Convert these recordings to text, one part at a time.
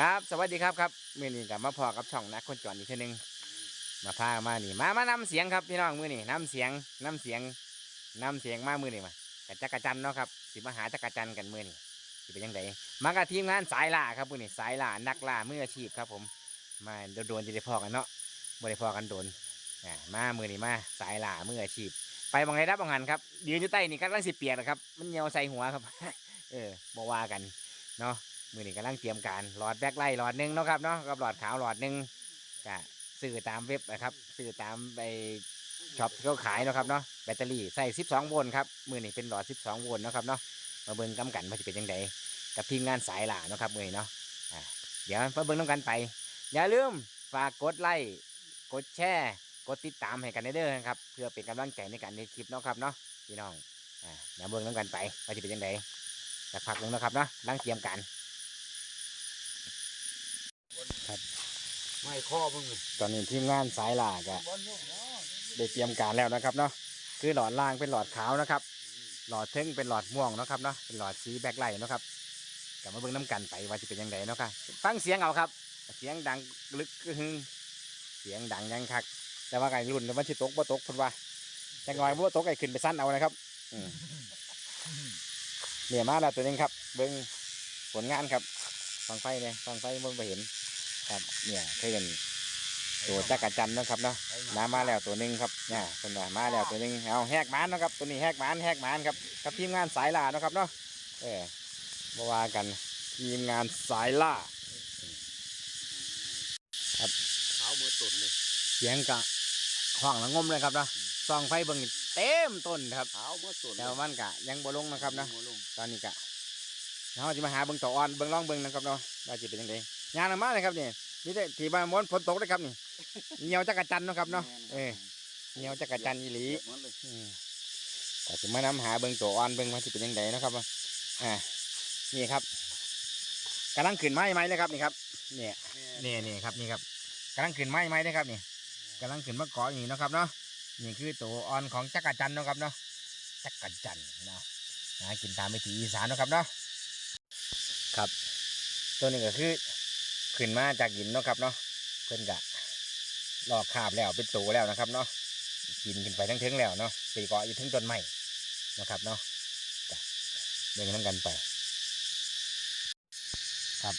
ครับสวัสดีครับครับมื่อนี้กับมาพอกับช่องนักคนจรอีกทีนึงมาพามานี่มามานำเสียงครับพี่น้องมื่อนี้นำเสียงนำเสียงนำเสียงมามื่อนี้มากระจักระจันเนาะครับสิมาหาจักระจันกันมื่อนี้สิเป็นยังไงมากับทีมงานสายล่าครับมื่อนี้สายล่านักล่ามืออาชีพครับ ผมมาโดนจะได้พอกันเนาะบ่ได้พอกันโดนอ่ามามื่อนี้มาสายล่ามืออาชีพ ไปบางไรรับบางหันครับยืนอยู่ใต้นี่กำลังสิเปียกนะครับมันเหี่ยวใส่หัวครับ เออบ่ว่ากันเนาะ มือนี้กำลังเตรียมการหลอดแบกไล่หลอดหนึ่งเนาะครับเนาะกับหลอดขาวหลอดหนึ่งก็ซื้อตามเว็บนะครับซื้อตามไปช็อปที่เขาขายเนาะครับเนาะแบตเตอรี่ใส่ 12 โวลต์ครับมือนี้เป็นหลอด 12 โวลต์เนาะครับเนาะมาเบิ่งกำกันว่าจะเป็นยังไงกับทีมงานสายหล่าเนาะครับมือนี้เนาะอ่าเดี๋ยวมาเบิ่งน้ำกันไป อย่าลืมฝากกดไลค์กดแชร์กดติดตามให้กันเด้อครับเพื่อเป็นกำลังใจในการในคลิปเนาะครับเนาะพี่น้องอ่าเดี๋ยวเบิ่งน้ำกันไปว่าจะเป็นยังไงสักพักหนึงนะครับเนาะลังเตรียมกา ไม่ข้อมึงตอนนี้ทีมงานสายหลาก็ได้เตรียมการแล้วนะครับเนาะคือหลอดล่างเป็นหลอดขาวนะครับ หลอดเทิงเป็นหลอดม่วงเนาะครับเนาะเป็นหลอดสีแบกไลท์เนาะครับกลับมาเบิ่งน้ำกันไปว่าจะเป็นยังไงเนาะครับฟังเสียงเอาครับ เสียงดังลึกกึหึงเสียงดังยังคัก แต่ว่าไก่รุ่นมันสิตกบ่ตกเพิ่นว่าจังหน่อยบ่ตกไก่ขึ้นไปสั้นเอานะครับอืมเนี่ยมาแล้วตัวนึงครับ เบิ่งผลงานครับฟังไฟเนี่ยฟังไฟมันไปเห็น ครับ เนี่ยเคยเป็นตัวจักรจันทร์เนาะครับเนาะน้ำมาแล้วตัวหนึ่งครับเนี่ยเป็นว่ามาแล้วตัวหนึ่งเอาแหกหมานเนาะครับ ตัวนี้แหกหมานแหกหมานครับกับทีมงานสายล่าเนาะครับเนาะเออมาว่ากันทีมงานสายล่าเท้ามือตุ่นเลยเสียงกะห้องละงมเลยครับเนาะส่องไฟเบิ่งนี่เต็มต้นครับเท้ามือตุ่นแต่ว่ามันกะยังบ่ลงนะครับเนาะหัวลงตอนนี้กะเราจะมาหาเบิ่งต่ออ่อนเบิ่งร่องเบิ่งนะครับเนาะว่าจะเป็นยังไง งานออกมาเลยครับนี่นี่แต่ที่บ้านม้วนฝนตกเลยครับนี่เหนียวจักรจันทร์เนาะครับเนาะเออเหนียวจักรจันทร์อีหลีมันเลยอืมก็จะมานำหาเบิ่งตัวอ่อนเบิ่งว่าสิเป็นยังไงนาะครับว่าอ่านี่ครับกำลังขึ้นไม้ไหมเลยครับนี่ครับเนี่ยนี่นี่ครับนี่ครับกำลังขึ้นไม้ไหมเลยครับนี่กำลังขึ้นมะกออย่างนี้เนาะครับเนาะนี่คือตัวอ่อนของจักรจันทร์เนาะครับเนาะจักรจันทร์เนาะหากินตามวิถีอีสานเนาะครับเนาะครับ ตัวนี้ก็คือ ขึ้นมาจากหินเนาะครับเนาะเพิ่นกะหลอกคาบแล้วเป็นตัวแล้วนะครับเนาะกินขึ้นไปทั้งเทิงแล้วเนาะไปเกาะอยู่ทั้งต้นไม้นะครับเนาะจะเดินน้ำกันไป ครับ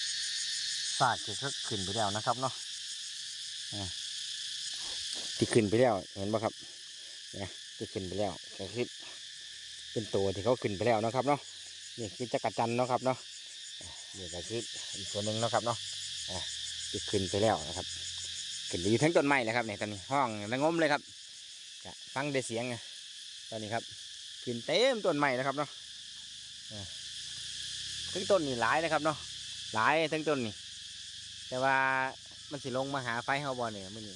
ซากที่ก็ขึ้นไปแล้วนะครับเนาะที่ขึ้นไปแล้วเห็นป่ะครับเนี่ยที่ขึ้นไปแล้วก็คือเป็นตัวที่เขาขึ้นไปแล้วนะครับเนาะนี่คือจักรจันเนาะครับเนาะนี่ก็คืออีกตัวหนึ่งเนาะครับเนาะ อ่าที่ขึ้นไปแล้วนะครับขึ้นไปอยู่ทั้งต้นไม้เลยครับเนี่ยตอนนี้ห้องระงมเลยครับก็ฟังได้เสียงไงตอนนี้ครับขึ้นเต็มต้นใหม่นะครับเนาะอ่าถึงต้นนี่หลายนะครับเนาะหลายถึงต้นนี่แต่ว่ามันสิลงมาหาไฟเฮาบอเนี่ยมื่อนี้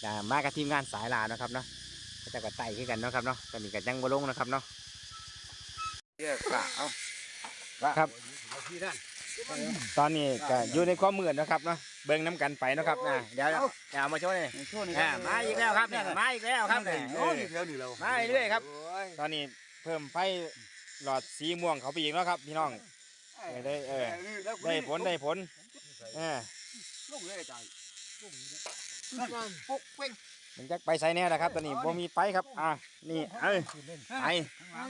แต่มากับทีมงานสายลาเนาะครับเนาะก็จะกระไต่ขึ้นกันเนาะครับเนาะตอนนี้ก็ยังบ่ลงนะครับเนาะเรียกกะเอาครับเอาที่นั่น ตอนนี้ก็อยู่ในความมืดนะครับเนาะเบิ่งน้ำกันไปเนาะครับนะเดี๋ยวเอาเอามาโชว์หน่อยในช่วงนี้อ่ามาอีกแล้วครับเนี่ยมาอีกแล้วครับเนี่ยโอ้ยเดี๋ยวนี่เรามาเรื่อยๆครับโอ้ยตอนนี้เพิ่มไฟหลอดสีม่วงเขาไปอีกแล้วครับ พี่น้องได้เออได้ผลได้ผลเออลงเลยใจนั่นปุ๊กเป้งมันจะไปใส่แน่นะครับ ตอนนี้บ่มีไฟครับ อะนี่เออไอ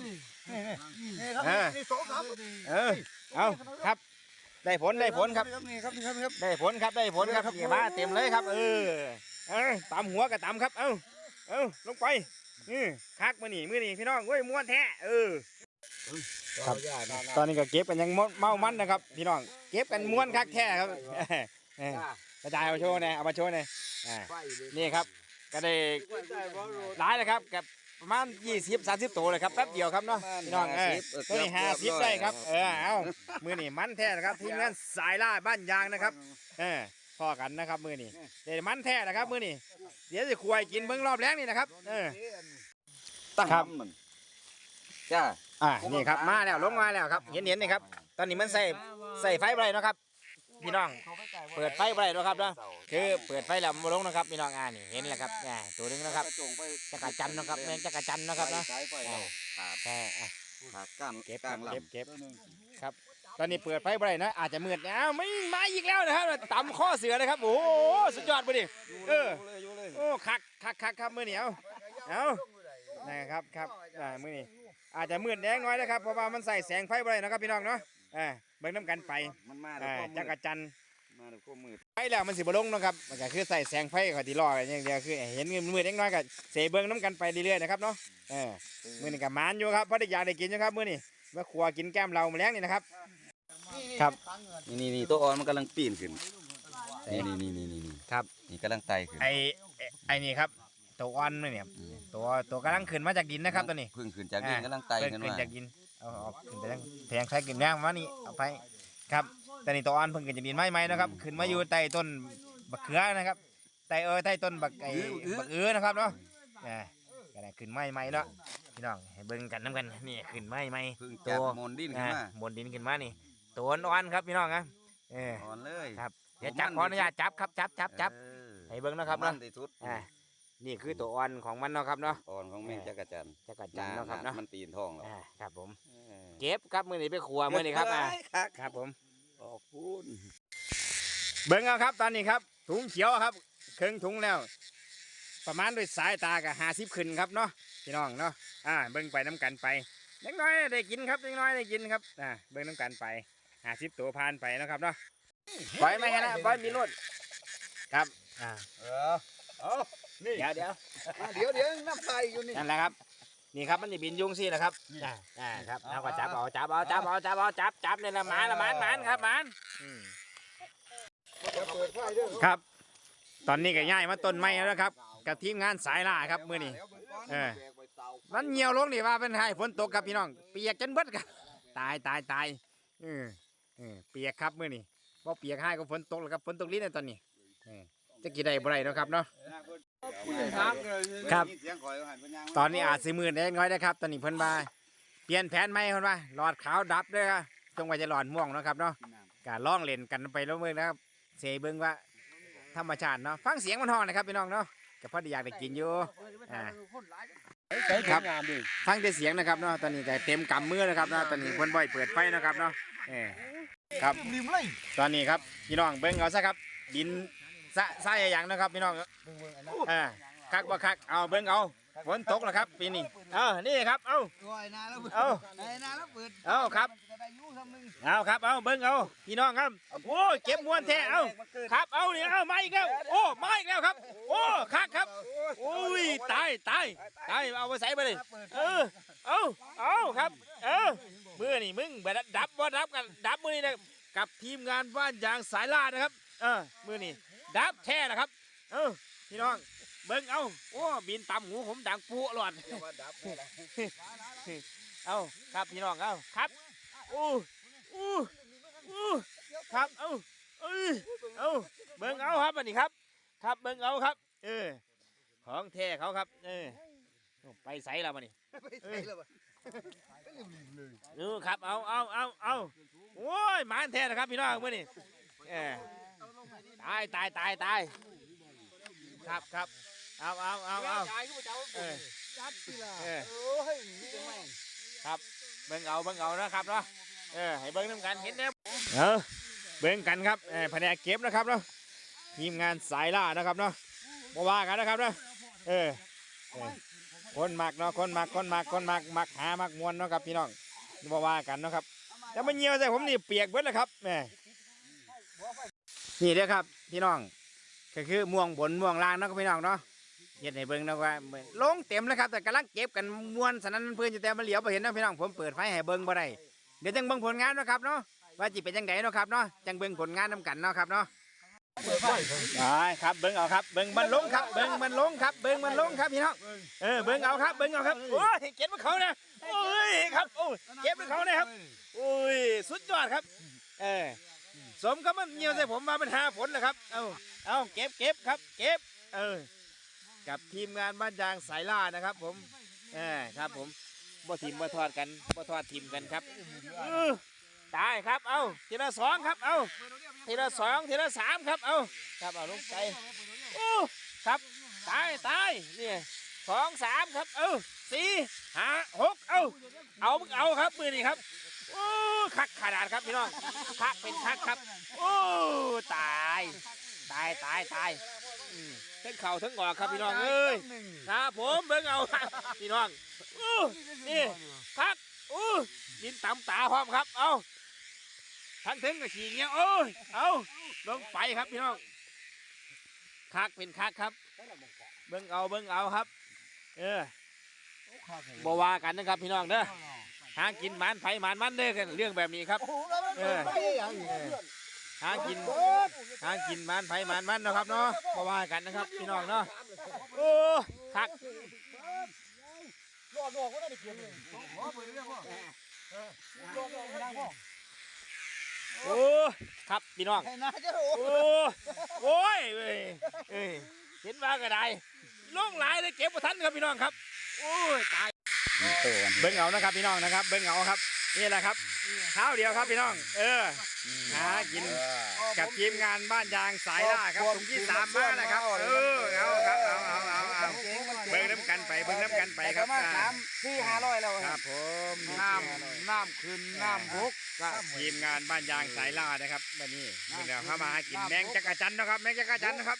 นี่ครับเออนี่โสครับเออเอาครับ ได้ผลได้ผลครับ นี่ครับนี่ครับนี่ครับ ได้ผลครับได้ผลครับนี่มาเต็มเลยครับ เออเออตามหัวกับตามครับ เอ้าเอ้าลงไปนี่คักมือนี่มือนี่พี่น้องเว้ยม้วนแท้เออครับตอนนี้ก็เก็บกันยังเมามันนะครับ พี่น้องเก็บกันม้วนคักแท้ครับเออกระจายเอามาโชว์หน่อยเอามาโชว์หน่อยอ่านี่ครับ ก็ได้หลายนะครับกับ ประมาณยี่สิบสามสิบตัวเลยครับแป๊บเดียวครับเนาะพี่น้องเออตัวนี้ห้าสิบได้ครับเออเอามือนี่มันแท้นะครับทีมงานสายล่าบ้านยางนะครับเออพอกันนะครับมือนี่เดี๋ยวมันแท้นะครับมือนี่เดี๋ยวจะควายกินเบิ้งรอบแรกนี่นะครับเออ ตั้งครับทำมันจ้าอ่านี่ครับมาแล้วลงมาแล้วครับเห็นเห็นนี่ครับตอนนี้มันใส่ใส่ไฟไปเนาะครับ พี่น้อง เปิดไฟไปเนาะครับเนาะคือเปิดไฟแล้วมันบ่ลงนะครับพี่น้องอ่านี่เห็นแล้วครับอ่าตัวหนึงนะครับจงไปจักรจันทร์นะครับแม่งจักรจันทร์นะครับเนาะสายไฟเราขาดใช่อะขาดก้านเก็บคก้ารับนลำเก็บเก็บครับตอนนี้เปิดไฟบ่ได้นะอาจจะมืดนะอ้าวไม่มาอีกแล้วนะครับตำข้อเสือเลยครับโอ้โหสุดยอดไปดิเอออยู่เลยโอ้คักคักคักครับมือเหนียวเอานะครับครับอ่ามือนี้อาจจะมืดแดงน้อยนะครับเพราะว่ามันใส่แสงไฟบ่ได้นะครับพี่น้องเนาะอ่า เบิ่งน้ำกันไปมันมาอ่าแล้วจักรจันทร์มาแล้วก็มืดไฟแล้วมันสิบ่ลงเนาะครับมันก็คือใส่แสงไฟก็ที่รออย่างเดียวคือเห็นมืดแดงน้อยก็เสเบิ่งน้ำกันไปเรื่อยๆนะครับเนาะเออมือนี้กับมานอยู่ครับเพราะได้อยากได้กินอยู่ครับมือนี้มาครัวกินแก้มเรามาแล้งนี่นะครับ ครับ นี่นี่นี่ตัวอ่อนมันกำลังปีนขึ้นนี่นี่นี่นี่นี่ครับ นี่กำลังไต่ขึ้นไอไอ้ไอนี่ครับ ตัวอ่อนนี่เนี่ยตัวตัวกำลังขึ้นมาจากดินนะครับตัวนี้ เพิ่งขึ้นจากดินอ่ากำลังไต่เพิ่ขึ้นขึ้นมา จากดิน เอาเอาขึ้นไปทั้งแพงใช้กินย่างมานี่เอาไปครับ แต่นี่ตัวอ่อนเพิ่งขึ้นจากดินไม่ไหมนะครับ ขึ้นมาอยู่ใต้ต้นบักเขือนะครับใต้เออใต้ต้นบักไอบักเอือนะครับเนาะอ่ก็ได้ขึ้นไม้ไหมเนาะพี่น้องให้เบิ่งกันน้ำกันนี่ขึ้นไม้ไหมเพิ่งจากมนดินขึ้นอ่ามนดินขึ้นมานี่ตัวอ่อนครับพี่น้องครับเอออ่อนเลยครับเดี๋ยวจับขออนุญาตจับครับจับจับจับเออให้เบิ่งนะครับเนาะ นที่สุดอ่านี่คือตัวอ่อนของมันเนาะครับเนาะ อ่อนของแม่งจักรจันทร์จักรจันทร์เนาะครับเนาะ มันปีนท้องแล้วอ่าครับผมเออเก็บครับมือนี้ไปครัวมือนี้ครับอ่าครับครับผมออกพูนเบิ่งเอาครับตอนนี้ครับ ถุงเขียวครับครึ่งถุงแล้ว ประมาณด้วยสายตากับห้าสิบขึ้นครับเนาะพี่น้องเนาะอ่าเบิ่งไปน้ำกันไปเล็กน้อยได้กินครับเล็กน้อยได้กินครับอ่าเบิ่งน้ำกันไปห้าสิบตัวผ่านไปเนาะครับเนาะปล่อยไหมฮะนะปล่อยมีรถครับอ่าเออเอา นี่ เดี๋ยวเดี๋ยวเดี๋ยวเดี๋ยวน้ำไฟอยู่นี่ นั่นแหละครับ นี่ครับมันจะบินยุงสิแหละครับอ่าอ่าครับเอาก็จับเอาจับเอาจับเอาจับเอาจับจับเลยละหมานละหมานหมานครับหมานอืมจะเปิดไฟเด้อครับ ตอนนี้ก็ย้ายมาต้นไม้แล้วนะครับ กับทีมงานสายล่าครับมื้อนี้ เออ มันเหี่ยวลงนี่ว่าเป็นไห้ฝนตกครับพี่น้องเปียกจนเบิดครับตายตายตายเออเออเปียกครับมื้อนี้บ่เปียกให้ก็ฝนตกแล้วครับฝนตกลิ้นในตอนนี้เออ จะกี่ได้บ่ได้เนาะครับเนาะ ครับเสียงข่อยว่าหันไปย่างตอนนี้อาจสิมืดเล็กน้อยนะครับ ตอนนี้เพิ่นว่าเปลี่ยนแผนใหม่เพิ่นว่าหลอดขาวดับเด้อครับจงไว้จะหลอดม่วงเนาะครับเนาะกาล่องเล่นกันไปแล้วมื้อนะครับเสยเบิ่งว่าธรรมชาติเนาะฟังเสียงมันฮ้องนะครับพี่น้องเนาะก็พอดีอยากได้กินอยู่อ่า ครับงามดิฟังแต่เสียงนะครับเนาะตอนนี้ก็เต็มกำมือนะครับเนาะตอนนี้เพิ่นบ่อยเปิดไฟนะครับเนาะเออครับริมเลยตอนนี้ครับพี่น้องเบิ่งเอาซะครับ ดิน สะสายอย่างนะครับพี่น้องอ่าคักบ่คักเอาเบิ่งเอาฝนตกแล้วครับปีนี้เออนี่ครับเอาตัวไอ้นาแล้วเปิดเอาไอ้นาแล้วเปิดเอาครับจะได้อยูทำหนึ่งเอาครับเอาเบิ่งเอาพี่น้องครับโอ้ยเก็บมวนแท้เอาครับเอานี่เอามาอีกแล้วโอ้มาอีกแล้วครับ โอ้คักครับโอ้ยตายตายตายเอาไปใส่ไปเลยเออเอาเอาครับ เออมือนี่มึงแบบดับว่าดับกันดับมือนี่นะกับทีมงานบ้านยางสายล่านะครับ เออมือนี่ ดับแท้นะครับ เออพี่น้อง เบิ่งเอาโอ้บินต่ำหูผมดังปูหลอดเอาครับพี่น้องเอาครับอู้อู้อู้ครับเอาเอ้ยเอาเบิ่งเอาครับอันนี้ครับ ครับเบิ่งเอาครับ เออ ของแท้เขาครับ เออไปใส่แล้วมานี่ไปใส่แล้ววะดูครับเอาเอาเอาเอาโอ้ยหมานแท้นะครับพี่น้องมื่อนี่เออ ตายตายตายตายครับครับเอาเอาเอาเอาเออเออโอ้ยนี่เป็นไงครับเบิ่งเอาเบิ่งเอานะครับเนาะเออให้เบิ่งน้ำกันเห็นแล้วเออเบิ่งกันครับเออแผนกเก็บนะครับเนาะทีมงานสายล่านะครับเนาะมาว่ากันนะครับเนาะเออเออคนมักเนาะคนมักคนมักคนมักมักหามักมวนเนาะครับพี่น้องมาว่ากันเนาะครับแต่มันเหี่ยวใส่ผมนี่เปียกเบิดแล้วครับแหมนี่เด้อครับ พี่น้องก็คือม่วงบนม่วงล่างเนาะครับพี่น้องเนาะเห็นให้เบิ่งนาะว่าลงเต็มแล้วครับแต่กำลังเก็บกันมวนสนั่นเพื่อนอยู่แต่มันเหลียวไปเห็นนะพี่น้องผมเปิดไฟให้เบิ่งบ่ได้เดี๋ยวจังเบิ่งผลงานนะครับเนาะว่าจิเป็นจังไดเนาะครับเนาะจังเบิ่งผลงานนํกันเนาะครับเนาะได้ครับเบิ่งเอาครับเบิ่งมันลงครับเบิ่งมันลงครับเบิ่งมันลงครับพี่น้องเออเบิ่งเอาครับเบิ่งเอาครับโอ้ยเก็บมันเขานะโอ้ยครับโอ้ยเก็บมันเขานะครับโอ้ยสุดยอดครับ เออ สมกับมันเงียวใส่ผมมาเป็นหาผลนะครับ เอาเอาเก็บเก็บครับ เก็บ เออ กับทีมงานบ้านยางสายล่านะครับ ผมเออครับผมบ่ทีมบ่ทอดกันบ่ทอดทีมกันครับเออตายครับ เอาทีละสองครับ เอาทีละสองทีละสามครับ เอาครับ เอาลงใจโอ้ครับ ตายตายนี่สองสามครับ เอาสี่ห้าหกเอาเอาเอาครับมือนี่ครับ โอ้คักขนาดครับพี่น้องคักเป็นคักครับ โอ้ตาย ตายตายตายอืมทั้งเข่าทั้งงอกครับพี่น้องเอ้ยครับผมเบิ่งเอาพี่น้องอู้นี่คักอู้ดินตำตาพร้อมครับ เอาทั้งถึงกับฉีกเงี้ยโอ้ยเอาลงไปครับพี่น้องคักเป็นคักครับ เบิ่งเอาเบิ่งเอาครับ เออบ่ว่ากันนะครับพี่น้องเด้อ หากินหมันไผหมันมันเด้อกันเรื่องแบบนี้ครับเออหากินหากินหมันไผหมันมันเนาะครับเนาะบ่ว่ากันนะครับพี่น้องเนาะโอ้คักรอดรอดก็ได้เกียรติเลยโอ้ครับพี่น้องให้น่าจะโอ้โอ้โอ้ยเว้ยเอ้ยเห็นว่าก็ได้ล่องหลายเลยเก็บบ่ทันครับพี่น้องครับ โอ้ยตาย เบิ่งเอานะครับพี่น้องนะครับ เบิ่งเอาครับ นี่แหละครับเท้าเดียวครับพี่น้อง เออหากินกับทีมงานบ้านยางสายล่าครับถุงที่สามมาแล้วครับ เออเอาครับเอาเอาเอาเอาเบิ่งน้ำกันไปเบิ่งน้ำกันไปครับมาสามสี่ห้าร้อยแล้วครับผมน้ำน้ำขึ้นน้ำบกก็ทีมงานบ้านยางสายล่านะครับวันนี้นี่เราเข้ามาหากินแมงจักรจันทร์นะครับแมงจักรจันทร์นะครับ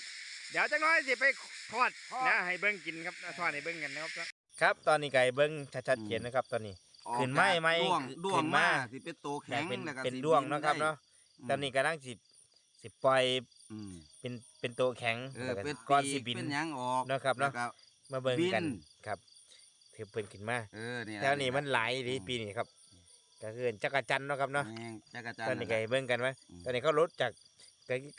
เดี๋ยวจังน้อยสิไปทอดนะให้เบิ้งกินครับทอดให้เบิ้งกันนะครับ ครับตอนนี้ไก่เบิ้งชัดๆเจนนะครับ ตอนนี้ขึ้นไหม้ไหมด้วงขึ้นด้วงมามาสิเป็นโตแข็งเป็นแล้วก็เป็นสิด้วงบิเนาะครับได้เนาะตอนนี้กำลังสิสิปล่อยอืมเป็นเป็นตัวแข็งเออแล้วก็เป็นก้อนปีสิกบิน เป็นหยังออกเนาะครับเนาะ แล้วก็ มาเบิ้งกันบิน ครับถือเพิ่นขึ้นมาเออนี่แถวนี้มันหลายดีปีนี้ครับก็คือจักรจันทร์เนาะครับเนาะ แมงจักรจันทตอนร์นี้ไก่ะเบิ้งกันว่าอืม ตอนนี้เขาลดจาก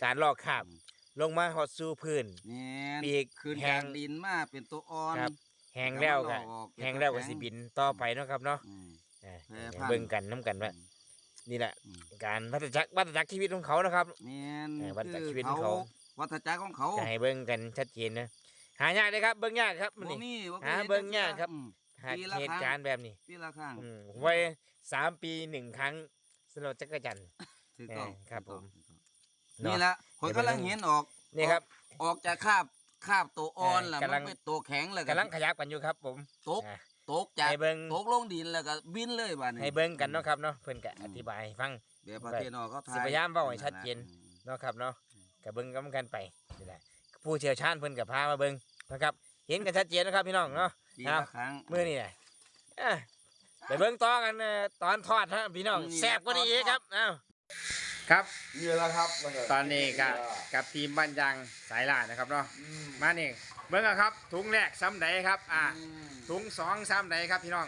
การลอกคราบอืมลงมาหอดสู่พื้น แม่นปีกขึ้นแห้จางกดินมาเป็นตัวอ่อนครับ แห้งแล้วก็ก็มาลอกออกแห้งแล้วก็สิบินต่อไปเนาะครับเนาะอืมอ่าแพร่พันธุ์เบิ่งกันน้กันว่านี่แหละอืมการวัฏจักรวัฏจักรชีวิตของเขานะครับแม่นเออวัฏจักรคือชีวิตของเขาวัฏจักรของเขาจะให้เบิ่งกันชัดเจนนะหายากเลยครับเบิ่งยากครับมันบ่นี่มีบ่หาคยเบิ่งยากครับอืมหาปีละเหตุครั้งการณ์แบบนี้ปีละครั้งอืมไว้สามปีหนึ่งครั้งสำหรับจักรจันทร์ถูกต้องเออครับถูกต้องผมถูกต้องเนาะนี่ละคนกำลังเห็นออกนี่ครับ ออกจากคาบ คาบตัวอ่อนเออแล้วกำลัมันงเป็นตัวแข็งแล้วกำลังขยับกันอยู่ครับผม ตกอ่าตกจากให้เบิ่ง ตกลงดินแล้วก็บินเลยบ้านนี้ให้เบิ่งกันเนาะครับเนาะเพิ่นก็อธิบายให้ฟังแบบประเทศนอกเขาทายสิพยายามเว้าให้ชัดเจน เนาะครับเนาะกับเบิ้งกำกันไปนี่แหละผู้เชี่ยวชาญเพิ่นกับพามาเบิ้งนะครับ เห็นกันชัดเจนนะครับพี่น้องเนาะ ปีครัละบ ครั้ง มื้อนี้แหละอะไปเบิ้งต่อกันเอ่อตอนทอดฮะพี่น้องนี่แซ่บกว่านี้อีกครับเอ้า ครับ นี่แหละครับตอนนี้กับกับทีมบ้านยางสายล่านะครับเนาะมานี่เบิ้งอะครับ ถุงแรกซ้ำใดครับอ่าอืม ถุงสองซ้ำใดครับพี่น้อง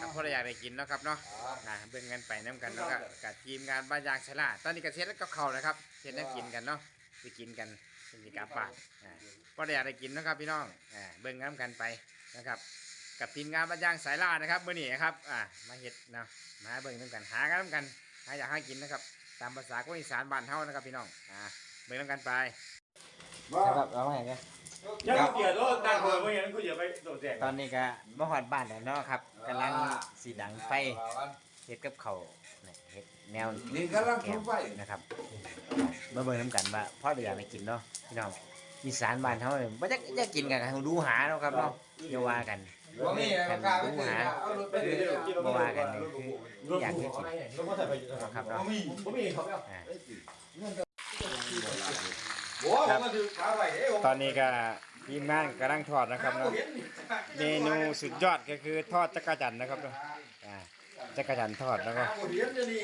ครับพอเราอยากได้กินเนาะครับเนาะอ่าเบิ้งกันไปน้ำกันเนาะครับกับทีมงานบ้านยางสายล่าตอนนี้ก็เช็ดแล้วก็เข้าวนะครับเช็ดแล้วกินกันเนาะไปกินกันเป็นกิจกรรมป่านอ่าก็ได้อยากได้กินนะครับพี่น้องอ่าเบิ่งน้ำกันไปนะครับ กับทีมงานบ้านย่างสายล่านะครับเมื่อนี้นะครับอ่ามาเห็ดเนาะมาเบิ่งน้ำกันหากันน้ำกันหาอยากหากินนะครับ ตามภาษาคนอีสานบ้านเฮานะครับพี่น้องอ่าเบิ่งน้ำกันไปนะครับเอาไงเนี่ยยังเกียรติโลดตั้งเบอร์ไว้ยังกูอย่าไปโดดแดงตอนนี้ก็มาหอดบ้านแล้วเนาะครับกำลังสีดังไฟเห็ดกับเขาวเนี่ยเห็ดแนวนี่กำลังทุบไฟ นะครับมาเบิ่งน้ำกันว่าพ่อเดือดไปกินเนาะพี่น้องอีสานบ้านเฮาเนี่ยบ่จักจะกินกันดูหาเนาะครับเนาะอย่าว่ากัน บ่มีกักล้าไปดูซื้อหาเอารถไปเดี๋ยวบ่ว่ากันนี่คืออยากให้กินครับเนาะบ่มีบ่มีเขาแล้วอ่าโอ้ผมมาถือขาไว้เด้ผมตอนนี้ก็ทีมงานกำลังทอดนะครับเนาะเมนูสุดยอดก็คือทอดจักรจันทร์นะครับเนาะอ่าจักรจันทร์ทอดแล้วก็บ่เห็นจะนี่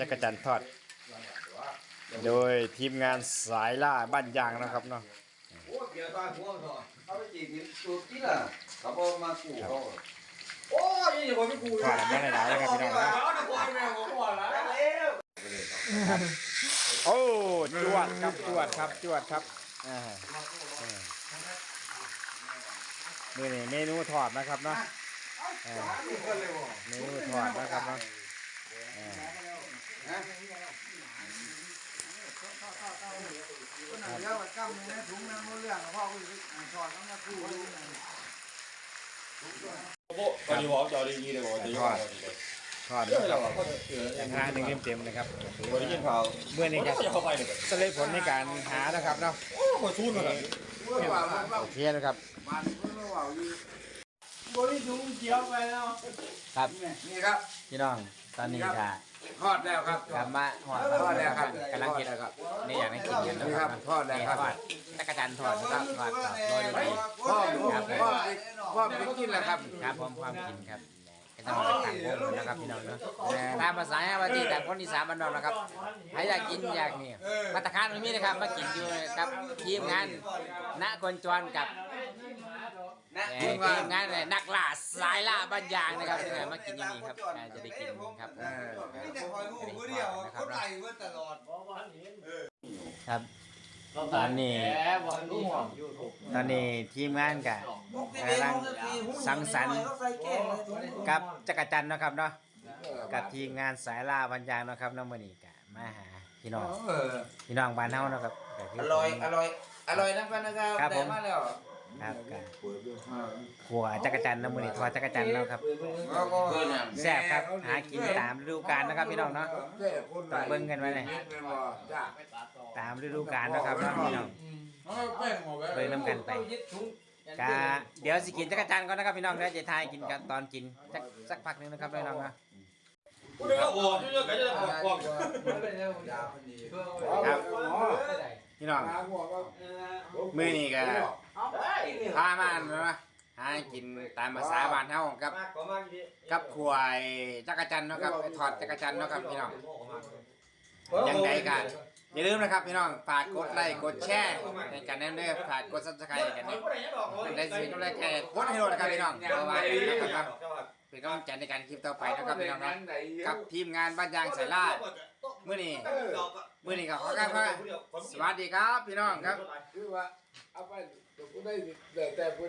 จักรจันทร์ทอด โดยทีมงานสายล่าบ้านยางนะครับเนาะโอ้ เกียร์ตายพวกเขาเอาไปจีบสูตรที่ล่ะเขาบ่มากูเขาโอ้ยนี่บ่มีกูทอดแบบไม่หลายๆนะครับพี่น้องนะเอาแต่คนแม่ผมก่อนละโอ้จวดครับจวดครับจวดครับอ่านี่นี่เมนูทอดนะครับเนาะเมนูทอดนะครับเนาะ อ่าเดี๋ยวกำในถุงน้ำมันเรื่องพ่อกูถอดน้ำมาคู่ตอนนี้บอกจอดีๆเลยบอกจะยอดทอดนะครับอย่างหาหนึ่งเต็มๆนะครับบ่ได้ยินข่าวเมื่อนี้ครับจะเข้าไปเนี่ยสเลดผลในการหานะครับเนาะโอ้บ่ชูนมาแล้วโอเคนะครับบริสุทธิ์เขียวไปแล้วครับนี่ครับพี่น้องตอนนี้ก็ ทอดแล้วครับกลับมาหอดทอดแล้วครับกำลังกินแล้วครับนี่อยากให้กินกันนะนี่คครัรับบทอดแล้วนี่ครับทอดจักรจันทร์ทอดนะครับทอดกับโรยเฮ้ยเลยพ่อพ่อพ่อไปกินแล้วครับครับผมความกินครับก็ต้องมาต่างวงนะครับพี่น้องเนาะตามภาษาวันที่ต่างคนอีสานบ้านนอกนะครับใครอยากกินอยากนี่มาตรการตรงนี้นะครับมากินอยู่กับทีมงานณคนจรกับ เอ่อทีมงานเนี่ยนักล่าสายล่าบ้านยางนะครับเนี่ยมากินอย่างนี้ครับอ่าจะได้กินครับเออนี่แต่คอยหูผู้เดียวเขาไต่เมื่อตลอดครับตอนนี้ตอนนี้ทีมงานกับกำลังสังสรรค์กับจักรจันทร์เนาะครับเนาะกับทีมงานสายล่าบัญญางเนาะครับน้องมณีกะมาหาพี่น้องเออพี่น้องบ้านเฮาเนาะครับก็คือร่อยอร่อยอร่อยนะพันนะครับครับผมได้มาแล้ว ครับกะขัวจักรจันทร์น้องมณีทอดจักรจันทร์เนาะครับแล้วก็แซ่บครับหากินตามฤดูกาลนะครับพี่น้องเนาะต้องเบิ่งกันไว้เลยจ้าตามฤดูกาลเนาะครับเนาะพี่น้องเบิ่งน้ำกันไปกะเดี๋ยวสิกินจักรจันทร์ก่อนนะครับพี่น้องเดี๋ยวจะทายกินกันตอนกินสักสักพักหนึงนะครับพี่น้องเนาะครับพี่น้องมื้อนี้ก็ พามาเนาะหากินตามภาษาบ้านเฮากับ กับขวายจักรจันทร์เนาะครับทอดจักรจันทร์เนาะครับพี่น้อง ยังไงกัน อย่าลืมนะครับพี่น้องฝากกดไลค์กดแชร์ในกันแน่เด้อฝากกด Subscribe กันนะได้สิกำลังกดให้โดนนะครับพี่น้องเพราะว่านะครับเป็นกำลังใจในการคลิปต่อไปนะครับพี่น้องนะกับทีมงานบ้านยางสายล่ามื้อนี้มื้อนี้ก็ขอครับว่าสวัสดีครับพี่น้องครับ คือว่าเอาไป 不带你 đây để.